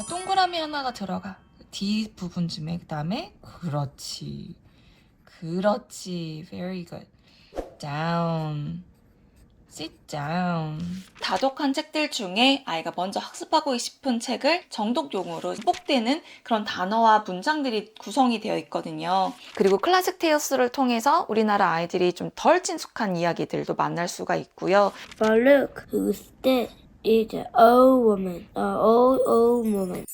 자, 동그라미 하나가 들어가. D 부분쯤에 그다음에 그렇지. 그렇지. Very good. Down. Sit down. 다독한 책들 중에 아이가 먼저 학습하고 싶은 책을 정독용으로 복되는 그런 단어와 문장들이 구성이 되어 있거든요. 그리고 클래식 테이어스를 통해서 우리나라 아이들이 좀 덜 친숙한 이야기들도 만날 수가 있고요. But look, who's this? It's an old woman, an old, old woman.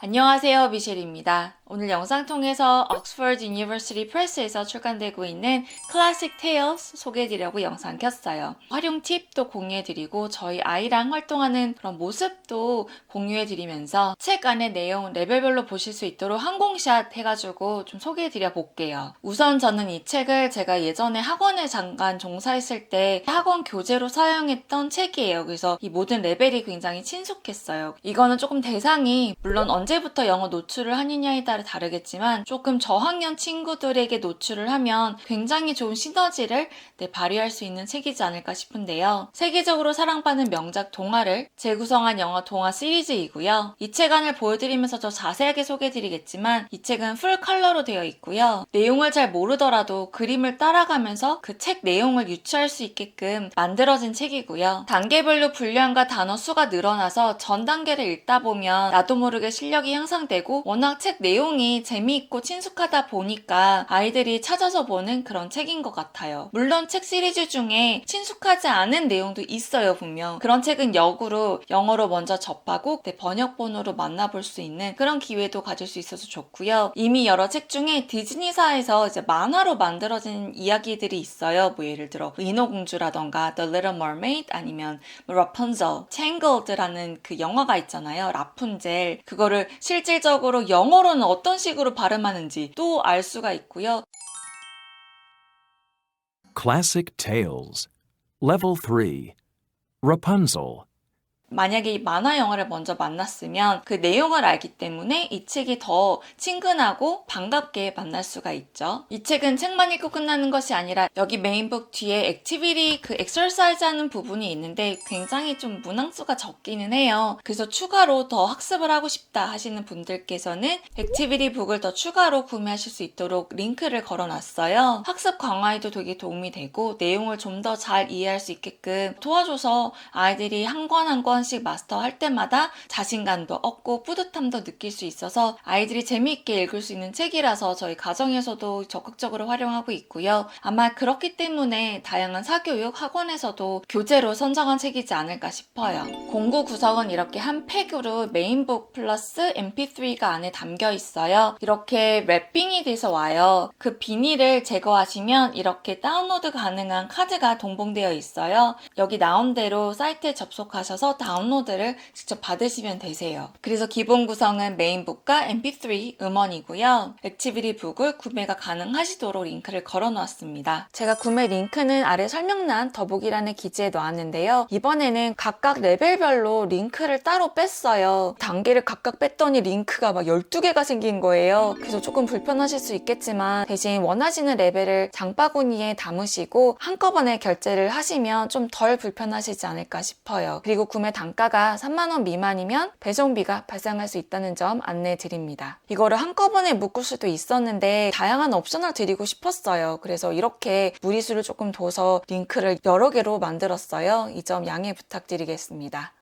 안녕하세요, 미셸입니다. 오늘 영상 통해서 옥스퍼드 유니버시티 프레스에서 출간되고 있는 클래식 테일스 소개해드리려고 영상 켰어요. 활용 팁도 공유해드리고 저희 아이랑 활동하는 그런 모습도 공유해드리면서 책 안의 내용 레벨별로 보실 수 있도록 항공샷 해가지고 좀 소개해드려 볼게요. 우선 저는 이 책을 제가 예전에 학원에 잠깐 종사했을 때 학원 교재로 사용했던 책이에요. 그래서 이 모든 레벨이 굉장히 친숙했어요. 이거는 조금 대상이 물론 언제부터 영어 노출을 하느냐에 따라 다르겠지만 조금 저학년 친구들에게 노출을 하면 굉장히 좋은 시너지를 네, 발휘할 수 있는 책이지 않을까 싶은데요. 세계적으로 사랑받는 명작 동화를 재구성한 영어 동화 시리즈이고요. 이 책 안을 보여드리면서 더 자세하게 소개해드리겠지만 이 책은 풀 컬러로 되어 있고요. 내용을 잘 모르더라도 그림을 따라가면서 그 책 내용을 유추할 수 있게끔 만들어진 책이고요. 단계별로 분량과 단어 수가 늘어나서 전 단계를 읽다 보면 나도 모르게 실력이 향상되고 워낙 책 내용 이 재미있고 친숙하다 보니까 아이들이 찾아서 보는 그런 책인 것 같아요. 물론 책 시리즈 중에 친숙하지 않은 내용도 있어요, 분명. 그런 책은 역으로 영어로 먼저 접하고 네, 번역본으로 만나볼 수 있는 그런 기회도 가질 수 있어서 좋고요. 이미 여러 책 중에 디즈니사에서 이제 만화로 만들어진 이야기들이 있어요. 뭐 예를 들어 인어공주라던가 The Little Mermaid 아니면 뭐 Rapunzel, Tangled라는 그 영화가 있잖아요. 라푼젤. 그거를 실질적으로 영어로는 어떤 식으로 발음하는지 또 알 수가 있고요. Classic Tales. Level 3. Rapunzel. 만약에 이 만화 영화를 먼저 만났으면 그 내용을 알기 때문에 이 책이 더 친근하고 반갑게 만날 수가 있죠. 이 책은 책만 읽고 끝나는 것이 아니라 여기 메인북 뒤에 액티비티 그 엑서사이즈 하는 부분이 있는데 굉장히 좀 문항수가 적기는 해요. 그래서 추가로 더 학습을 하고 싶다 하시는 분들께서는 액티비티 북을 더 추가로 구매하실 수 있도록 링크를 걸어놨어요. 학습 강화에도 되게 도움이 되고 내용을 좀 더 잘 이해할 수 있게끔 도와줘서 아이들이 한 권 한권 씩 마스터할 때마다 자신감도 얻고 뿌듯함도 느낄 수 있어서 아이들이 재미있게 읽을 수 있는 책이라서 저희 가정에서도 적극적으로 활용하고 있고요. 아마 그렇기 때문에 다양한 사교육 학원에서도 교재로 선정한 책이지 않을까 싶어요. 공구 구성은 이렇게 한 팩으로 메인북 플러스 mp3가 안에 담겨 있어요. 이렇게 랩핑이 돼서 와요. 그 비닐을 제거하시면 이렇게 다운로드 가능한 카드가 동봉되어 있어요. 여기 나온 대로 사이트에 접속하셔서 다운로드를 직접 받으시면 되세요. 그래서 기본 구성은 메인북과 mp3 음원이고요. 액티비티 북을 구매가 가능하시도록 링크를 걸어 놓았습니다. 제가 구매 링크는 아래 설명란 더보기란에 기재해 놓았는데요. 이번에는 각각 레벨별로 링크를 따로 뺐어요. 단계를 각각 뺐더니 링크가 막 12개가 생긴 거예요. 그래서 조금 불편하실 수 있겠지만 대신 원하시는 레벨을 장바구니에 담으시고 한꺼번에 결제를 하시면 좀 덜 불편하시지 않을까 싶어요. 그리고 구매 단가가 3만원 미만이면 배송비가 발생할 수 있다는 점 안내해 드립니다. 이거를 한꺼번에 묶을 수도 있었는데 다양한 옵션을 드리고 싶었어요. 그래서 이렇게 무리수를 조금 둬서 링크를 여러 개로 만들었어요. 이 점 양해 부탁드리겠습니다.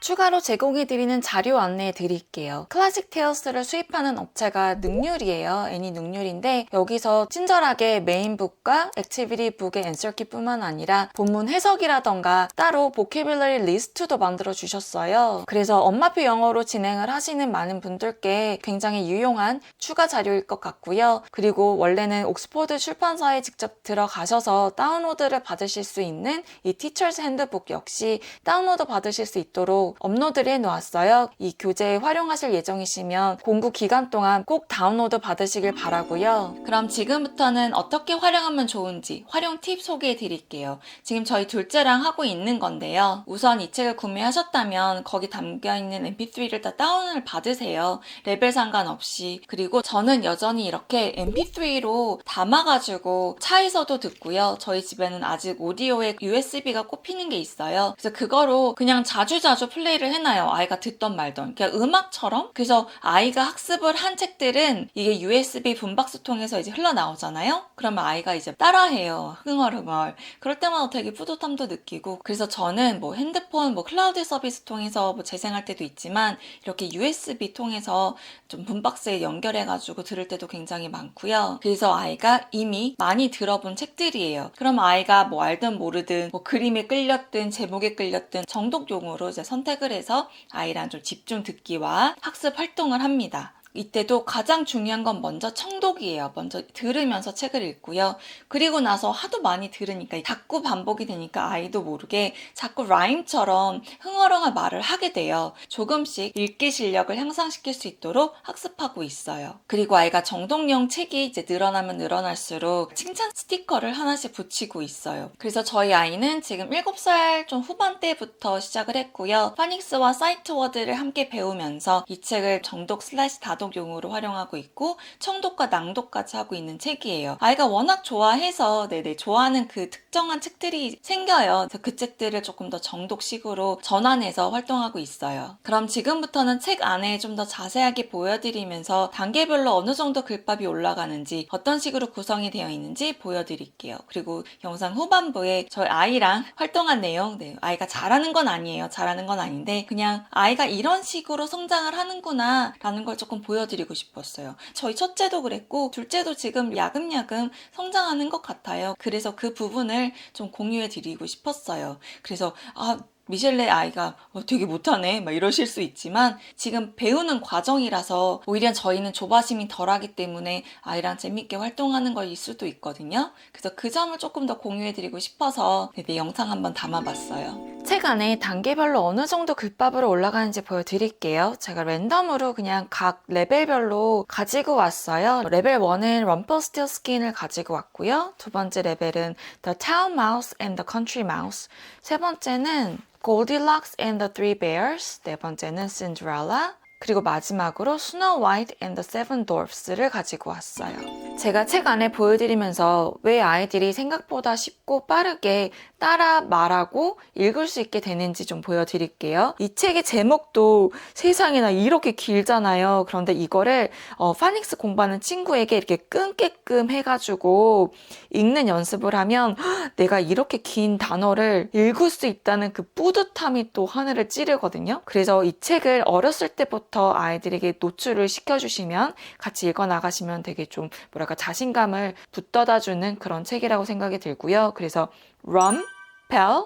추가로 제공해드리는 자료 안내해 드릴게요. 클래식 테어스를 수입하는 업체가 능률이에요. 애니 능률인데 여기서 친절하게 메인북과 액티비티 북의 앤서키뿐만 아니라 본문 해석이라던가 따로 보케뷸러리 리스트도 만들어 주셨어요. 그래서 엄마표 영어로 진행을 하시는 많은 분들께 굉장히 유용한 추가 자료일 것 같고요. 그리고 원래는 옥스포드 출판사에 직접 들어가셔서 다운로드를 받으실 수 있는 이 티처스 핸드북 역시 다운로드 받으실 수 있도록 업로드를 해놓았어요. 이 교재 활용하실 예정이시면 공부 기간 동안 꼭 다운로드 받으시길 바라고요. 그럼 지금부터는 어떻게 활용하면 좋은지 활용 팁 소개해 드릴게요. 지금 저희 둘째랑 하고 있는 건데요. 우선 이 책을 구매하셨다면 거기 담겨 있는 mp3를 다 다운을 받으세요. 레벨 상관없이. 그리고 저는 여전히 이렇게 mp3로 담아가지고 차에서도 듣고요. 저희 집에는 아직 오디오에 USB가 꼽히는 게 있어요. 그래서 그거로 그냥 자주자주 플레이 를 해놔요. 아이가 듣던 말던. 그냥 음악처럼. 그래서 아이가 학습을 한 책들은 이게 USB 분박스 통해서 이제 흘러나오잖아요. 그러면 아이가 이제 따라해요. 흥얼흥얼. 그럴 때마다 되게 뿌듯함도 느끼고. 그래서 저는 뭐 핸드폰, 뭐 클라우드 서비스 통해서 뭐 재생할 때도 있지만 이렇게 USB 통해서 좀 분박스에 연결해가지고 들을 때도 굉장히 많고요. 그래서 아이가 이미 많이 들어본 책들이에요. 그럼 아이가 뭐 알든 모르든 뭐 그림에 끌렸든 제목에 끌렸든 정독용으로 이제 선택 을 해서 아이랑 좀 집중 듣기와 학습 활동을 합니다. 이때도 가장 중요한 건 먼저 청독이에요. 먼저 들으면서 책을 읽고요. 그리고 나서 하도 많이 들으니까 자꾸 반복이 되니까 아이도 모르게 자꾸 라임처럼 흥얼흥얼 말을 하게 돼요. 조금씩 읽기 실력을 향상시킬 수 있도록 학습하고 있어요. 그리고 아이가 정독용 책이 이제 늘어나면 늘어날수록 칭찬 스티커를 하나씩 붙이고 있어요. 그래서 저희 아이는 지금 7살 좀 후반대부터 시작을 했고요. 파닉스와 사이트워드를 함께 배우면서 이 책을 정독 슬래시 다 독용으로 활용하고 있고 청독과 낭독까지 하고 있는 책이에요. 아이가 워낙 좋아해서 네네 좋아하는 그 특정한 책들이 생겨요. 그래서 그 책들을 조금 더 정독식으로 전환해서 활동하고 있어요. 그럼 지금부터는 책 안에 좀 더 자세하게 보여드리면서 단계별로 어느 정도 글밥이 올라가는지 어떤 식으로 구성이 되어 있는지 보여드릴게요. 그리고 영상 후반부에 저희 아이랑 활동한 내용, 네, 아이가 잘하는 건 아니에요. 잘하는 건 아닌데 그냥 아이가 이런 식으로 성장을 하는구나 라는 걸 조금 보여드리고 싶었어요. 저희 첫째도 그랬고 둘째도 지금 야금야금 성장하는 것 같아요. 그래서 그 부분을 좀 공유해 드리고 싶었어요. 그래서 아 미셸레 아이가 어, 되게 못하네 막 이러실 수 있지만 지금 배우는 과정이라서 오히려 저희는 조바심이 덜하기 때문에 아이랑 재밌게 활동하는 거일 수도 있거든요. 그래서 그 점을 조금 더 공유해드리고 싶어서 네, 네, 영상 한번 담아봤어요. 책 안에 단계별로 어느 정도 글밥으로 올라가는지 보여드릴게요. 제가 랜덤으로 그냥 각 레벨별로 가지고 왔어요. 레벨 1은 럼퍼 스틸 스킨을 가지고 왔고요. 두 번째 레벨은 The Town Mouse and the Country Mouse. 세 번째는 Goldilocks and the Three Bears. 네 번째는 Cinderella. 그리고 마지막으로 Snow White and the Seven Dwarfs를 가지고 왔어요. 제가 책 안에 보여드리면서 왜 아이들이 생각보다 쉽고 빠르게 따라 말하고 읽을 수 있게 되는지 좀 보여드릴게요. 이 책의 제목도 세상에나 이렇게 길잖아요. 그런데 이거를 어, 파닉스 공부하는 친구에게 이렇게 끈게끔 해가지고 읽는 연습을 하면 헉, 내가 이렇게 긴 단어를 읽을 수 있다는 그 뿌듯함이 또 하늘을 찌르거든요. 그래서 이 책을 어렸을 때부터 아이들에게 노출을 시켜주시면 같이 읽어 나가시면 되게 좀 뭐랄까 자신감을 붙돋아주는 그런 책이라고 생각이 들고요. 그래서 rum, pel,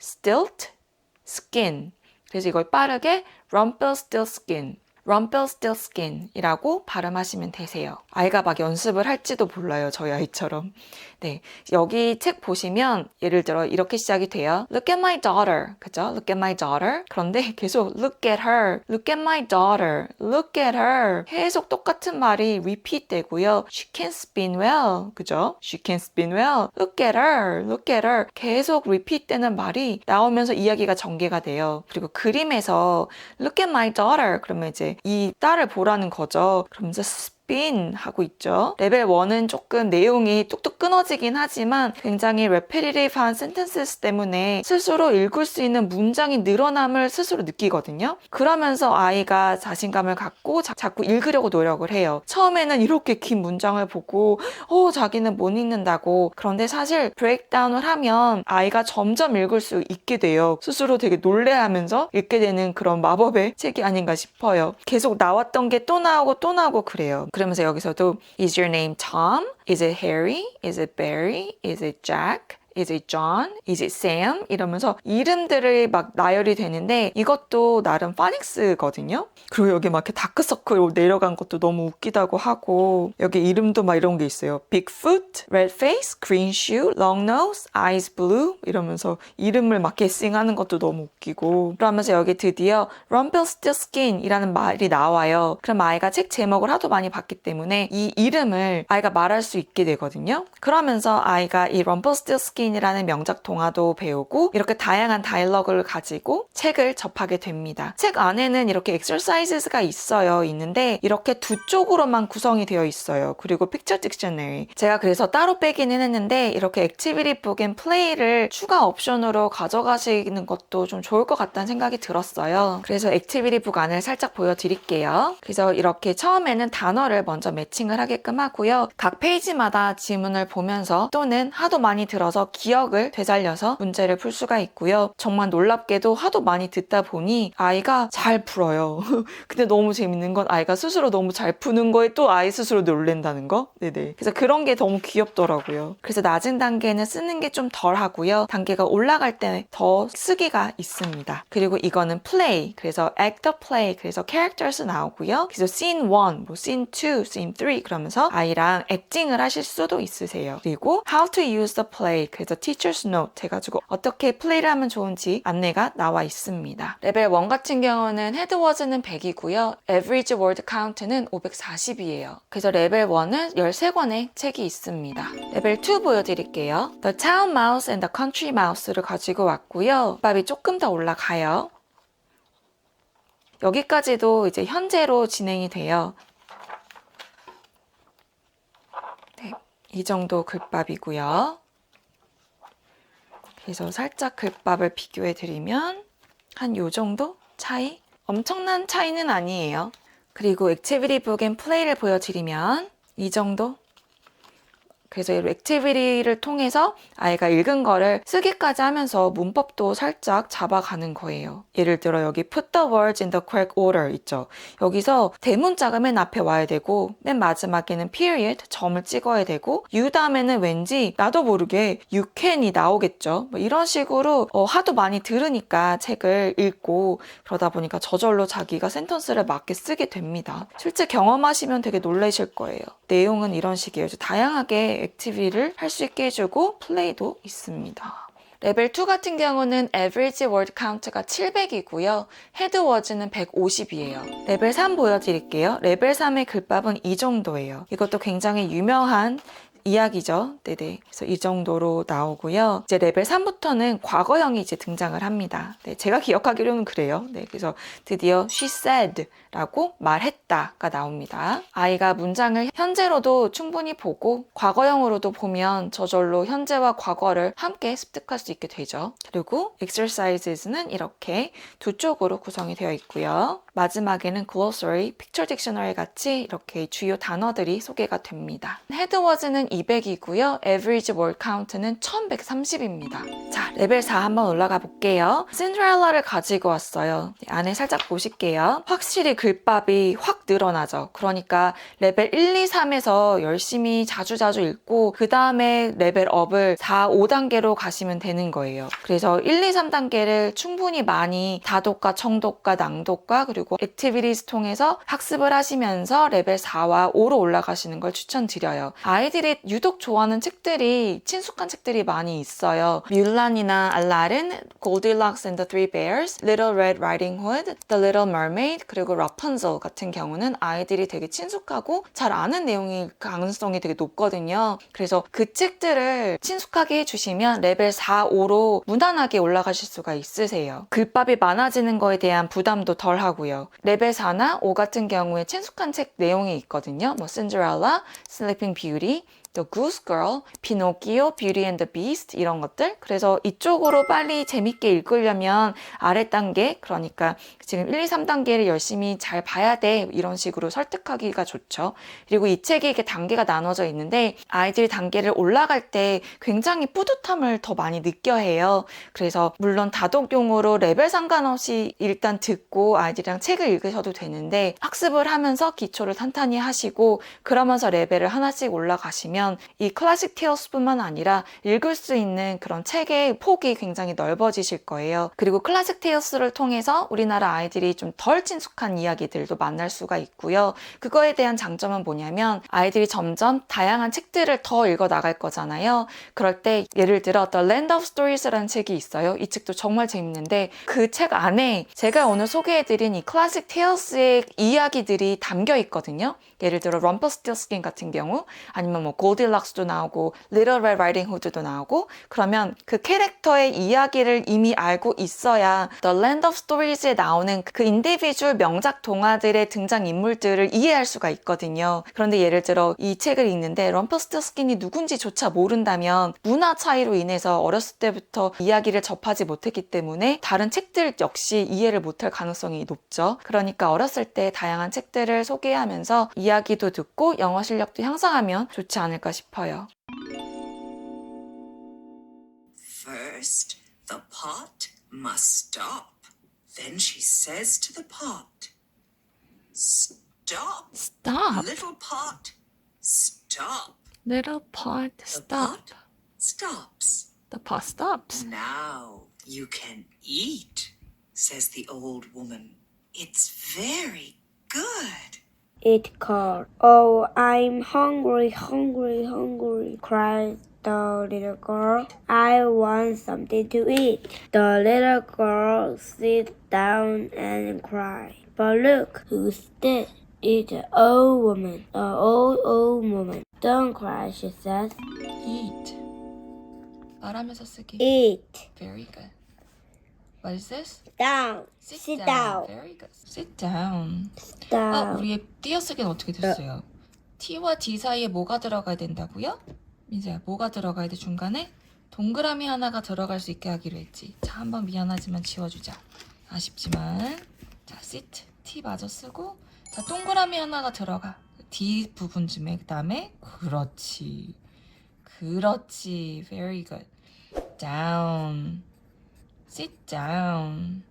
stilt, skin. 그래서 이걸 빠르게 rumpelstiltskin, rumpelstiltskin이라고 발음하시면 되세요. 아이가 막 연습을 할지도 몰라요. 저희 아이처럼. 네, 여기 책 보시면 예를 들어 이렇게 시작이 돼요. Look at my daughter. 그죠? Look at my daughter. 그런데 계속 look at her, look at my daughter, look at her. 계속 똑같은 말이 repeat 되고요. She can spin well. 그죠? She can spin well. Look at her, look at her. 계속 repeat 되는 말이 나오면서 이야기가 전개가 돼요. 그리고 그림에서 look at my daughter. 그러면 이제 이 딸을 보라는 거죠. 그러면서 spin 하고 있죠. 레벨 1은 조금 내용이 뚝뚝 끊어지긴 하지만 굉장히 repetitive한 sentences 때문에 스스로 읽을 수 있는 문장이 늘어남을 스스로 느끼거든요. 그러면서 아이가 자신감을 갖고 자, 자꾸 읽으려고 노력을 해요. 처음에는 이렇게 긴 문장을 보고 어 자기는 못 읽는다고 그런데 사실 브레이크다운을 하면 아이가 점점 읽을 수 있게 돼요. 스스로 되게 놀래하면서 읽게 되는 그런 마법의 책이 아닌가 싶어요. 계속 나왔던 게 또 나오고 또 나오고 그래요. 그러면서 여기서도 Is your name Tom? Is it Harry? Is it Barry? Is it Jack? Is it John? Is it Sam? 이러면서 이름들을 막 나열이 되는데 이것도 나름 파닉스거든요. 그리고 여기 막 이렇게 다크서클 내려간 것도 너무 웃기다고 하고 여기 이름도 막 이런 게 있어요. Bigfoot, Red Face, Green Shoe, Long Nose, Eyes Blue 이러면서 이름을 막 게싱하는 것도 너무 웃기고 그러면서 여기 드디어 Rumpelstiltskin이라는 말이 나와요. 그럼 아이가 책 제목을 하도 많이 봤기 때문에 이 이름을 아이가 말할 수 있게 되거든요. 그러면서 아이가 이 Rumpelstiltskin 백인이라는 명작 동화도 배우고 이렇게 다양한 다이얼로그를 가지고 책을 접하게 됩니다. 책 안에는 이렇게 exercises가 있어요. 있는데 이렇게 두 쪽으로만 구성이 되어 있어요. 그리고 픽처 딕셔너리. 제가 그래서 따로 빼기는 했는데 이렇게 액티비티 북앤 플레이를 추가 옵션으로 가져가시는 것도 좀 좋을 것 같다는 생각이 들었어요. 그래서 액티비티 북 안을 살짝 보여드릴게요. 그래서 이렇게 처음에는 단어를 먼저 매칭을 하게끔 하고요. 각 페이지마다 지문을 보면서 또는 하도 많이 들어서 기억을 되살려서 문제를 풀 수가 있고요. 정말 놀랍게도 하도 많이 듣다 보니 아이가 잘 풀어요. 근데 너무 재밌는 건 아이가 스스로 너무 잘 푸는 거에 또 아이 스스로 놀랜다는 거? 네네. 그래서 그런 게 너무 귀엽더라고요. 그래서 낮은 단계는 쓰는 게 좀 덜 하고요. 단계가 올라갈 때 더 쓰기가 있습니다. 그리고 이거는 play. 그래서 actor play. 그래서 characters 나오고요. 그래서 scene 1, 뭐 scene 2, scene 3 그러면서 아이랑 액팅을 하실 수도 있으세요. 그리고 how to use the play. 그래서 teacher's note 해가지고 어떻게 플레이를 하면 좋은지 안내가 나와 있습니다. 레벨 1 같은 경우는 헤드워즈는 100이고요. average word count는 540이에요. 그래서 레벨 1은 13권의 책이 있습니다. 레벨 2 보여드릴게요. The Town Mouse and the Country Mouse를 가지고 왔고요. 밥이 조금 더 올라가요. 여기까지도 이제 현재로 진행이 돼요. 네, 이 정도 글밥이고요. 그래서 살짝 글밥을 비교해 드리면 한 요 정도 차이? 엄청난 차이는 아니에요. 그리고 액티비티 북앤 플레이를 보여드리면 이 정도? 그래서 이 액티비티를 통해서 아이가 읽은 거를 쓰기까지 하면서 문법도 살짝 잡아가는 거예요. 예를 들어 여기 put the words in the correct order 있죠. 여기서 대문자가 맨 앞에 와야 되고 맨 마지막에는 period 점을 찍어야 되고 you 다음에는 왠지 나도 모르게 you can이 나오겠죠. 뭐 이런 식으로 어, 하도 많이 들으니까 책을 읽고 그러다 보니까 저절로 자기가 센턴스를 맞게 쓰게 됩니다. 실제 경험하시면 되게 놀라실 거예요. 내용은 이런 식이에요. 다양하게 액티비티를 할 수 있게 해주고 플레이도 있습니다. 레벨 2 같은 경우는 average word count가 700이고요. 헤드 워즈는 150이에요. 레벨 3 보여드릴게요. 레벨 3의 글밥은 이 정도예요. 이것도 굉장히 유명한 이야기죠. 네네. 그래서 이 정도로 나오고요. 이제 레벨 3부터는 과거형이 이제 등장을 합니다. 네, 제가 기억하기로는 그래요. 네, 그래서 드디어 she said 라고 말했다가 나옵니다. 아이가 문장을 현재로도 충분히 보고 과거형으로도 보면 저절로 현재와 과거를 함께 습득할 수 있게 되죠. 그리고 exercises는 이렇게 두 쪽으로 구성이 되어 있고요. 마지막에는 glossary, picture dictionary 같이 이렇게 주요 단어들이 소개가 됩니다. 헤드워즈는 200이고요. average word count는 1130입니다. 자, 레벨 4 한번 올라가 볼게요. 신드렐라를 가지고 왔어요. 네, 안에 살짝 보실게요. 확실히 글밥이 확 늘어나죠. 그러니까 레벨 1, 2, 3에서 열심히 자주자주 읽고 그 다음에 레벨 업을 4, 5단계로 가시면 되는 거예요. 그래서 1, 2, 3단계를 충분히 많이 다독과 청독과 낭독과 그리고 액티비티스 통해서 학습을 하시면서 레벨 4와 5로 올라가시는 걸 추천드려요. 아이들이 유독 좋아하는 책들이 친숙한 책들이 많이 있어요. 뮬란이나 알라른, Goldilocks and the Three Bears, Little Red 그리고 Rapunzel 같은 경우는 아이들이 되게 친숙하고 잘 아는 내용일 가능성이 되게 높거든요. 그래서 그 책들을 친숙하게 해주시면 레벨 4, 5로 무난하게 올라가실 수가 있으세요. 글밥이 많아지는 거에 대한 부담도 덜 하고요. 레벨 4나 5 같은 경우에 친숙한 책 내용이 있거든요. 뭐 Cinderella, Sleeping Beauty, The Goose Girl, 피노키오, Beauty and the Beast 이런 것들. 그래서 이쪽으로 빨리 재밌게 읽으려면 아래 단계, 그러니까 지금 1, 2, 3단계를 열심히 잘 봐야 돼. 이런 식으로 설득하기가 좋죠. 그리고 이 책이 이렇게 단계가 나눠져 있는데 아이들이 단계를 올라갈 때 굉장히 뿌듯함을 더 많이 느껴 해요. 그래서 물론 다독용으로 레벨 상관없이 일단 듣고 아이들이랑 책을 읽으셔도 되는데 학습을 하면서 기초를 탄탄히 하시고 그러면서 레벨을 하나씩 올라가시면 이 클래식 테일스뿐만 아니라 읽을 수 있는 그런 책의 폭이 굉장히 넓어지실 거예요. 그리고 클래식 테일스를 통해서 우리나라 아이들이 좀 덜 친숙한 이야기들도 만날 수가 있고요. 그거에 대한 장점은 뭐냐면 아이들이 점점 다양한 책들을 더 읽어 나갈 거잖아요. 그럴 때 예를 들어 The Land of Stories라는 책이 있어요. 이 책도 정말 재밌는데 그 책 안에 제가 오늘 소개해드린 이 클래식 테일스의 이야기들이 담겨 있거든요. 예를 들어 럼퍼스틸스킨 같은 경우 아니면 뭐 골디락스도 나오고 리틀 레드 라이딩 후드도 나오고 그러면 그 캐릭터의 이야기를 이미 알고 있어야 The Land of Stories에 나오는 그 인디비주얼 명작 동화들의 등장 인물들을 이해할 수가 있거든요. 그런데 예를 들어 이 책을 읽는데 럼퍼스틸스킨이 누군지조차 모른다면 문화 차이로 인해서 어렸을 때부터 이야기를 접하지 못했기 때문에 다른 책들 역시 이해를 못할 가능성이 높죠. 그러니까 어렸을 때 다양한 책들을 소개하면서 이야기도 듣고 영어 실력도 향상하면 좋지 않을까 싶어요. First, the pot must stop. Then she says to the pot, Stop, Stop, little pot, stop. little pot, The pot stops. The pot stops. Now you can eat, says the old woman. It's very good. It called. Oh, I'm hungry, hungry, hungry, cried the little girl. I want something to eat. The little girl sits down and cried. But look, who's this? It's an old woman, an old, old woman. Don't cry, she says. Eat. 말하면서 쓰기. Eat. Very good. What is this? Down. Sit down. Very good. Sit down. 아, Down. 우리의 띄어쓰기는 어떻게 됐어요? T와 D 사이에 뭐가 들어가야 된다고요? 민서야, 뭐가 들어가야 돼 중간에? 동그라미 하나가 들어갈 수 있게 하기로 했지. 자, 한번 미안하지만 지워주자. 아쉽지만. 자, sit. T 마저 쓰고. 자, 동그라미 하나가 들어가. D 부분쯤에. 그 다음에, 그렇지. 그렇지. Very good. Down. Sit down.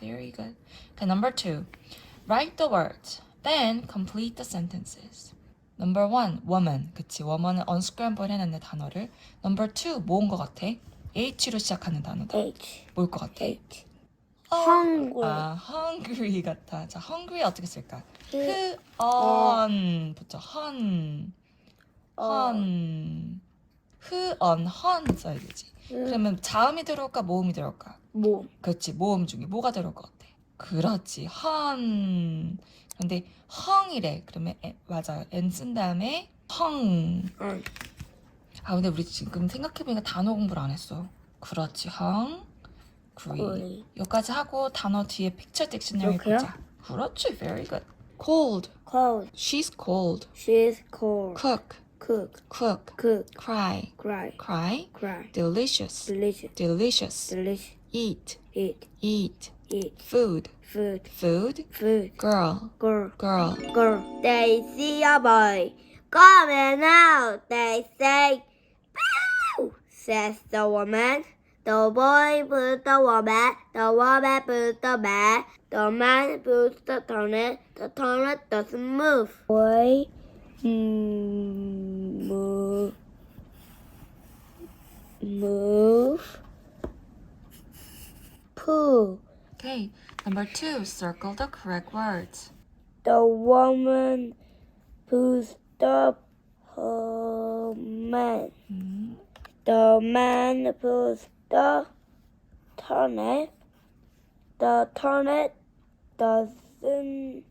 Very good. Okay, number two. Write the words. Then complete the sentences. Number one, woman. 그치, woman은 unscramble 해놨네, 단어를. Number two, 뭐인 것 같아? H로 시작하는 단어다. H. 뭘 것 같아? H. 어, Hungry. 아, hungry 같아. 자, hungry 어떻게 쓸까? 그, 흐, on. 붙여. 헌. 어. 헌. 흐, on, 헌 써야 되지. 그러면 자음이 들어올까, 모음이 들어올까? 뭐? 그렇지 모음 중에 뭐가 들어올 것 같아? 그렇지 헌 근데 헝이래 그러면 에, 맞아요 n 쓴 다음에 헝 응. 아 근데 우리 지금 생각해보니까 단어 공부를 안 했어 그렇지 헝 그리 그리. 여기까지 하고 단어 뒤에 픽처 딕셔너리 이렇게요? 보자 그렇지 very good cold Cold. she's cold She's cold. cook Cook. cook Cook. cry Cry. cry Cry. delicious Delicious. delicious Delicious. eat Eat. eat Eat. food Food. food Food. girl Girl. girl Girl. They see a boy coming out. They say, Pew! says the woman. The boy puts the woman. The woman puts the man. The man puts the turnip. The turnip doesn't move. Boy, mm, move, move, pull. Okay, number two, circle the correct words. the woman who stopped her man. Mm-hmm. The man puts the turnip. The turnip doesn't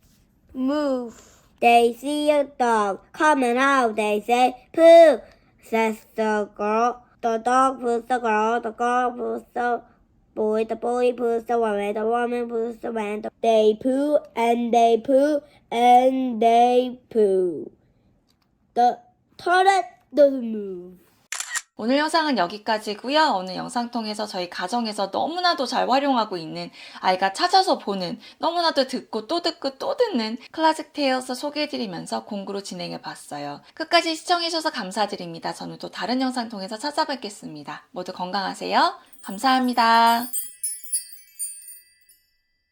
move. They see a dog coming out. They say, Pooh, says the girl. The dog puts the girl. The girl puts the boy. The boy puts the woman. The woman puts the man. They poo and they poo and they poo. The toilet doesn't move. 오늘 영상은 여기까지고요. 오늘 영상 통해서 저희 가정에서 너무나도 잘 활용하고 있는 아이가 찾아서 보는 너무나도 듣고 또 듣고 또 듣는 클래식 테일스 소개해드리면서 공구로 진행해 봤어요. 끝까지 시청해주셔서 감사드립니다. 저는 또 다른 영상 통해서 찾아뵙겠습니다. 모두 건강하세요. 감사합니다.